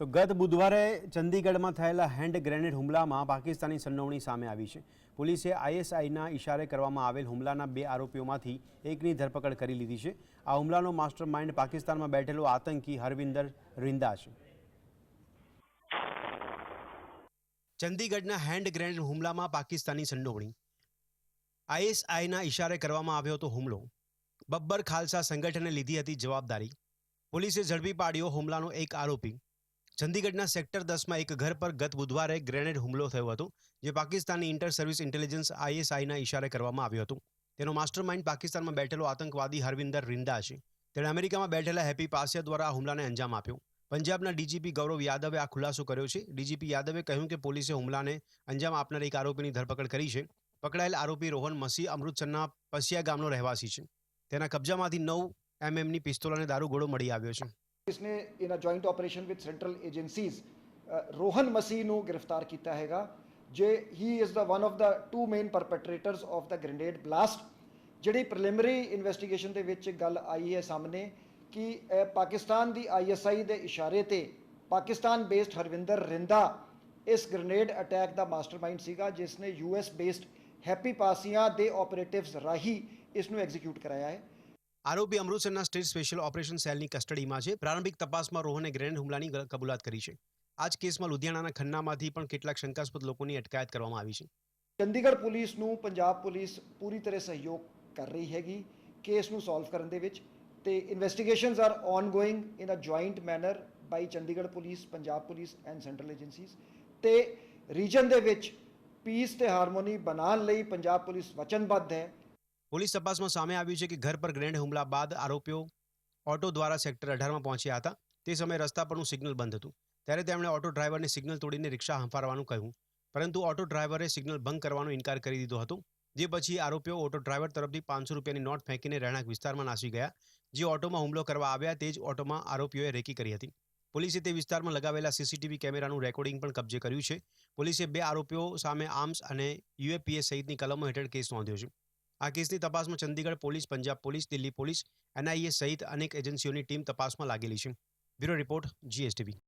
તો ગત બુધવારે ચંદીગઢમાં થયેલા હેન્ડ ગ્રેનેડ હુમલામાં પાકિસ્તાની સંડોવણી સામે આવી છે. પોલીસે આઈએસઆઈના ઇશારે કરવામાં આવેલ હુમલાના બે આરોપીઓમાંથી એકની ધરપકડ કરી લીધી છે. આ હુમલાનો માસ્ટર માઇન્ડ પાકિસ્તાનમાં બેઠેલો આતંકી હરવિંદર રિંદા છે. ચંદીગઢના હેન્ડ ગ્રેનેડ હુમલામાં પાકિસ્તાની સંડોવણી. આઈએસઆઈના ઇશારે કરવામાં આવ્યો હતો હુમલો. બબ્બર ખાલસા સંગઠને લીધી હતી જવાબદારી. પોલીસે ઝડપી પાડ્યો હુમલાનો એક આરોપી. ચંદીગઢના સેક્ટર દસમાં એક ઘર પર ગત બુધવારે ગ્રેનેડ હુમલો થયો હતો, જે પાકિસ્તાનની ઇન્ટર સર્વિસ ઇન્ટેલિજન્સ આઈએસઆઈના ઇશારે કરવામાં આવ્યો હતો. તેનો માસ્ટર માઇન્ડ પાકિસ્તાનમાં બેઠેલો આતંકવાદી હરવિંદર રિંદા છે. તેણે અમેરિકામાં બેઠેલા હેપી પાસિયા દ્વારા આ હુમલાને અંજામ આપ્યો. પંજાબના ડીજીપી ગૌરવ યાદવે આ ખુલાસો કર્યો છે. ડીજીપી યાદવે કહ્યું કે પોલીસે હુમલાને અંજામ આપનાર એક આરોપીની ધરપકડ કરી છે. પકડાયેલ આરોપી રોહન મસી અમૃતસરના પસિયા ગામનો રહેવાસી છે. તેના કબજામાંથી નવ એમએમની પિસ્તોલ અને દારૂગોળો મળી આવ્યો છે. ਇਸਨੇ in a joint operation with central agencies Rohan Masih ਨੂੰ ਗ੍ਰਿਫਤਾਰ ਕੀਤਾ ਹੈਗਾ, ਜੇ he is the one of the two main perpetrators of the grenade blast ਜਿਹੜੀ ਪ੍ਰੀਲਿਮਿਨਰੀ ਇਨਵੈਸਟੀਗੇਸ਼ਨ ਦੇ ਵਿੱਚ ਗੱਲ ਆਈ ਹੈ ਸਾਹਮਣੇ ਕਿ ਪਾਕਿਸਤਾਨ ਦੀ ਆਈਐਸਆਈ ਦੇ ਇਸ਼ਾਰੇ ਤੇ ਪਾਕਿਸਤਾਨ ਬੇਸਡ ਹਰਵਿੰਦਰ ਰਿੰਦਾ ਇਸ ਗ੍ਰੇਨੇਡ ਅਟੈਕ ਦਾ ਮਾਸਟਰਮਾਈਂਡ ਸੀਗਾ ਜਿਸ ਨੇ ਯੂਐਸ ਬੇਸਡ ਹੈਪੀ ਪਾਸੀਆਂ ਦੇ ਆਪਰੇਟਿਵਸ ਰਾਹੀਂ ਇਸ ਨੂੰ ਐਗਜ਼ੀਕਿਊਟ ਕਰਾਇਆ ਹੈ। આરોપી અમૃતસરના સ્ટેટ સ્પેશિયલ ઓપરેશન સેલની કસ્ટડીમાં છે પ્રારંભિક તપાસમાં રોહને ગ્રેનેડ હુમલાની ગ- કબૂલાત કરી છે આ જ કેસમાં લુધિયાણાના ખન્નામાંથી પણ કેટલાક શંકાસ્પદ લોકોની અટકાયત કરવામાં આવી છે ਚੰਡੀਗੜ੍ਹ ਪੁਲਿਸ ਨੂੰ ਪੰਜਾਬ ਪੁਲਿਸ ਪੂਰੀ ਤਰ੍ਹਾਂ ਸਹਿਯੋਗ ਕਰ ਰਹੀ ਹੈਗੀ ਕੇਸ ਨੂੰ ਸੋਲਵ ਕਰਨ ਦੇ ਵਿੱਚ ਤੇ investigations are ongoing in a joint manner by Chandigarh police Punjab police and central agencies ਤੇ ਰੀਜਨ ਦੇ ਵਿੱਚ ਪੀਸ ਤੇ ਹਾਰਮੋਨੀ ਬਣਾਉਣ ਲਈ ਪੰਜਾਬ ਪੁਲਿਸ ਵਚਨਬੱਧ ਹੈ પોલીસ તપાસમાં સામે આવ્યું છે કે ઘર પર ગ્રેન્ડ હુમલા બાદ આરોપીઓ ઓટો દ્વારા સેક્ટર અઢારમાં પહોંચ્યા હતા. તે સમયે રસ્તા પરનું સિગ્નલ બંધ હતું. ત્યારે તેમણે ઓટો ડ્રાઈવરને સિગ્નલ તોડીને રિક્ષા હંફારવાનું કહ્યું. પરંતુ ઓટો ડ્રાઈવરે સિગ્નલ ભંગ કરવાનો ઇનકાર કરી દીધો હતો. જે પછી આરોપીઓ ઓટો ડ્રાઈવર તરફથી પાંચસો રૂપિયાની નોટ ફેંકીને રહેણાંક વિસ્તારમાં નાસી ગયા. જે ઓટોમાં હુમલો કરવા આવ્યા તે જ ઓટોમાં આરોપીઓએ રેકી કરી હતી. પોલીસે તે વિસ્તારમાં લગાવેલા સીસીટીવી કેમેરાનું રેકોર્ડિંગ પણ કબજે કર્યું છે. પોલીસે બે આરોપીઓ સામે આર્મ્સ અને યુએપીએ સહિતની કલમો હેઠળ કેસ નોંધ્યો છે. આ કેસની તપાસમાં Chandigarh police, Punjab police, Delhi police, NIA સહિત અનેક એજન્સીઓની ટીમ તપાસમાં લાગેલી છે. Bureau report, GSTV.